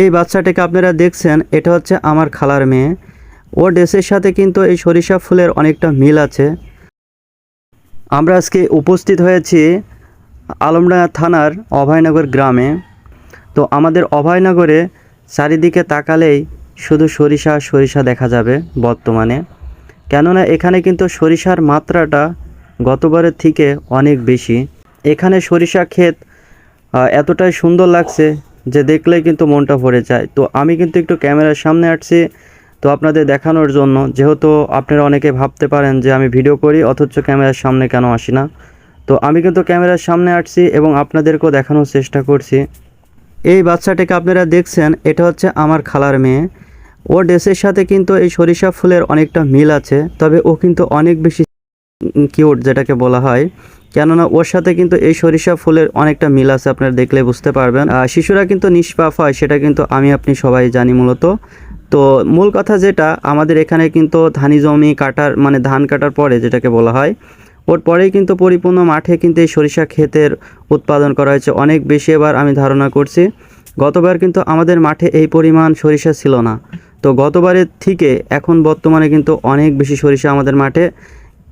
এই বাচ্চাটাকে আপনারা দেখছেন, এটা হচ্ছে আমার খালার মেয়ে। ও ড্রেসের সাথে কিন্তু এই সরিষা ফুলের অনেকটা মিল আছে। আমরা আজকে উপস্থিত হয়েছি আলমডাঙ্গা থানার অভয়নগর গ্রামে। তো আমাদের অভয়নগরে চারিদিকে তাকালেই শুধু সরিষা সরিষা দেখা যাবে বর্তমানে। কেননা এখানে কিন্তু সরিষার মাত্রাটা গতবারের থেকে অনেক বেশি। এখানে সরিষা ক্ষেত এতটাই সুন্দর লাগছে যে দেখলেই কিন্তু মনটা ভরে যায়। তো আমি কিন্তু একটু ক্যামেরার সামনে আসছি, তো আপনাদের দেখানোর জন্য। যেহেতু আপনারা অনেকে ভাবতে পারেন যে আমি ভিডিও করি, অথচ ক্যামেরার সামনে কেন আসি না। তো আমি কিন্তু ক্যামেরার সামনে আসছি এবং আপনাদেরকেও দেখানোর চেষ্টা করছি। এই বাচ্চাটাকে আপনারা দেখছেন, এটা হচ্ছে আমার খালার মেয়ে। ও ড্রেসের সাথে কিন্তু এই সরিষা ফুলের অনেকটা মিল আছে, তবে ও কিন্তু অনেক বেশি কিউট যেটাকে বলা হয়। কেননা ওর সাথে কিন্তু এই সরিষা ফুলের অনেকটা মিল আছে, আপনারা দেখলে বুঝতে পারবেন। আর শিশুরা কিন্তু নিষ্পাপ হয়, সেটা কিন্তু আমি, আপনি সবাই জানি মূলত। তো মূল কথা যেটা, আমাদের এখানে কিন্তু ধানি জমি কাটার মানে ধান কাটার পরে যেটাকে বলা হয়, ওর পরেই কিন্তু পরিপূর্ণ মাঠে কিন্তু এই সরিষা ক্ষেতের উৎপাদন করা হয়েছে। অনেক বেশি এবার আমি ধারণা করছি, গতবার কিন্তু আমাদের মাঠে এই পরিমাণ সরিষা ছিল না। তো গতবারের থেকে এখন বর্তমানে কিন্তু অনেক বেশি সরিষা আমাদের মাঠে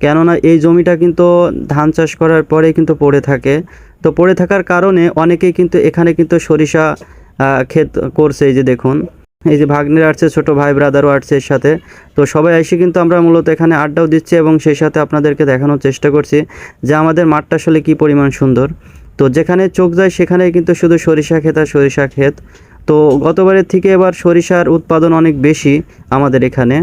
কেননা এই জমিটা কিন্তু ধান চাষ করার পরে কিন্তু পড়ে থাকে। তো পড়ে থাকার কারণে অনেকেই কিন্তু এখানে কিন্তু সরিষা ক্ষেত করছে এই যে দেখুন। এই যে ভাগ্নের আসছে, ছোট ভাই ব্রাদারও আসছে এর সাথে। তো সবাই এসে কিন্তু আমরা মূলত এখানে আড্ডাও দিচ্ছি এবং সেই সাথে আপনাদেরকে দেখানোর চেষ্টা করছি যে আমাদের মাঠটা আসলে কী পরিমাণ সুন্দর। তো যেখানে চোখ যায় সেখানে কিন্তু শুধু সরিষা ক্ষেত আর সরিষা ক্ষেত। তো গতবারের থেকে এবার সরিষার উৎপাদন অনেক বেশি আমাদের এখানে।